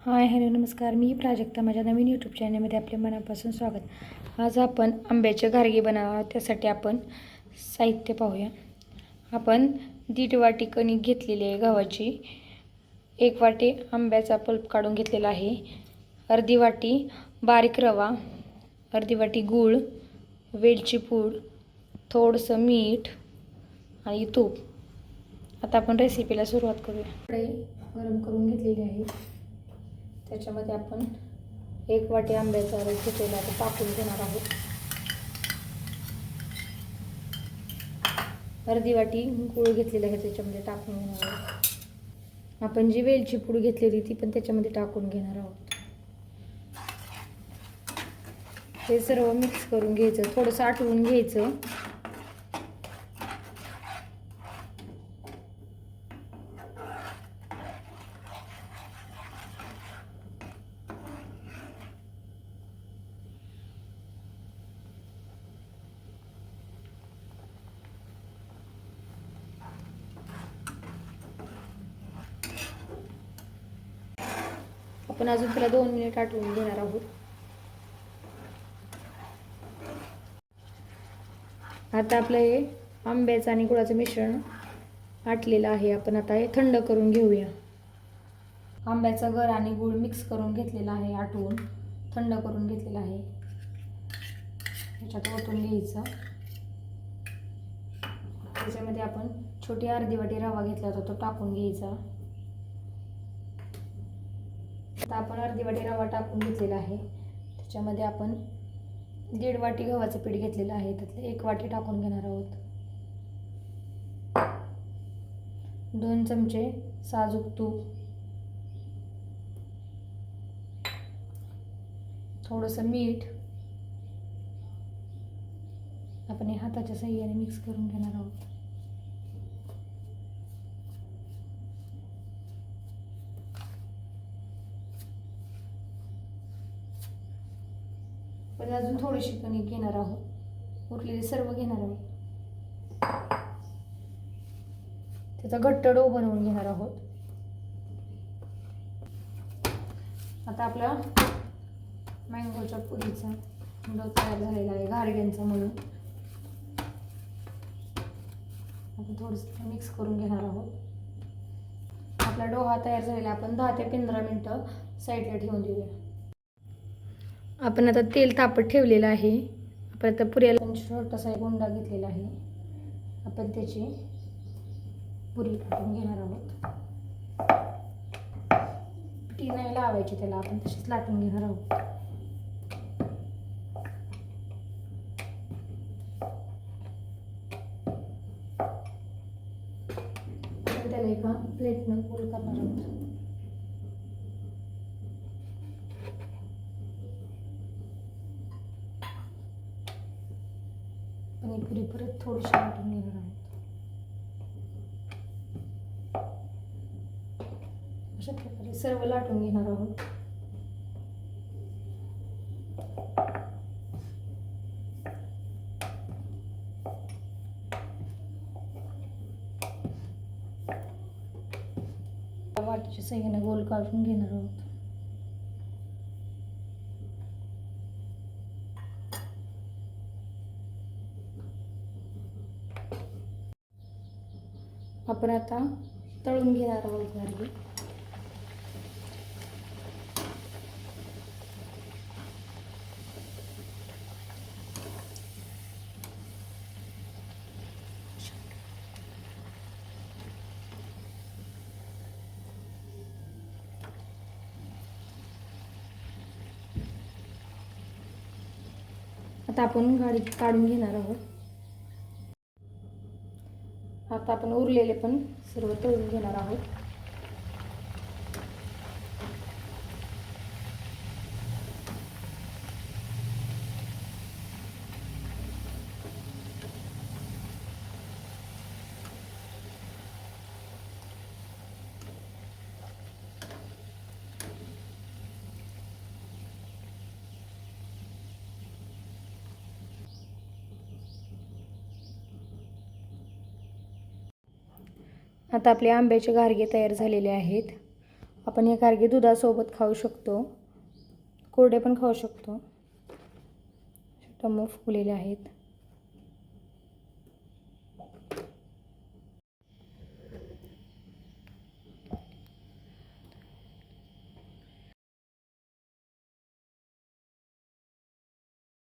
Hi hello नमस्कार. मी प्राजक्ता माझ्या नवीन YouTube चॅनलमध्ये आपले मनापासून स्वागत. आज आपण आंब्याचे घारगे बनावा त्यासाठी आपण साहित्य पाहूया. आपण दीड वाटी कणिक घेतलेली आहे गव्हाची. एक वाटी आंब्याचा पल्प काढून घेतलेला आहे. अर्धी वाटी बारीक रवा अर्धी वाटी गूळ वेलची पूड थोडंसं मीठ आणि तूप. आता आपण रेसिपीला सुरुवात करूया. कढई गरम करून घेतलेली आहे. त्याच्यामध्ये आपण एक वाटी आंब्याचा रस घेतलेला तो टाकून घेणार आहोत. अर्धी वाटी गुळ घेतलेला आहे त्याच्यामध्ये टाकून घेणार आहोत. आपण जी वेलची पूड घेतलेली ती पण त्याच्यामध्ये टाकून घेणार आहोत. हे सर्व मिक्स करून घ्यायचं. थोडंसं आटवून घ्यायचं. आपण अजून त्याला दोन मिनिट आठवून घेणार आहोत. आता आपलं हे आंब्याचं आणि गुळाचं मिश्रण आटलेलं आहे. आपण आता हे थंड करून घेऊया. आंब्याचा गर आणि गुळ मिक्स करून घेतलेला आहे आटवून थंड करून घेतलेला आहे. त्याच्यात ओतून घ्यायचं. त्याच्यामध्ये आपण छोटी अर्धी वाटी रवा घेतला होता तो टाकून घ्यायचा. आता आपण अर्धी वाटी रवा टाकून घेतलेला आहे. त्याच्यामध्ये आपण दीड वाटी गव्हाचं पीठ घेतलेलं आहे. त्यातले एक वाटी टाकून घेणार आहोत. दोन चमचे साजूक तूप. थोडंसं मीठ. आपण हे हाताच्या सहाय्याने मिक्स करून घेणार आहोत. पण अजून थोडीशी कणिक घेणार आहोत. उरलेली सर्व घेणार आहोत. त्याचा घट्ट डो बनवून घेणार आहोत. आता आपला मँगोच्या पुरीचा डो तयार झालेला आहे घारग्यांचा म्हणून. आपण थोडंसं मिक्स करून घेणार आहोत. आपला डो हा तयार झालेला आहे. आपण दहा ते पंधरा मिनटं साईडला ठेवून देऊया. आपण आता तेल तापत ठेवलेलं आहे. आपण आता पुऱ्याला छोटासा एक गुंडा घेतलेला आहे. आपण त्याची पुरी टाकून घेणार आहोत. ती नाही लावायची त्याला आपण तशीच लाटून घेणार आहोत. त्याला एका प्लेटनं गोल करणार आहोत. आणि पुरी परत थोडीशी लाटून घेणार आहोत. अशा प्रकारे सर्व लाटून घेणार आहोत. वाटीच्या सह्याने गोल काढून घेणार आहोत. आपण आता तळून घेणार आहोत घरी. आता आपण गाडी काढून घेणार आहोत. आता आपण उरलेले पण सर्व तळून घेणार आहोत. आता आपले आंब्याचे गारगे तयार झालेले आहेत. आपण हे गारगे दुधासोबत खाऊ शकतो. कोरडे पण खाऊ शकतो. टमो फुगलेले आहेत.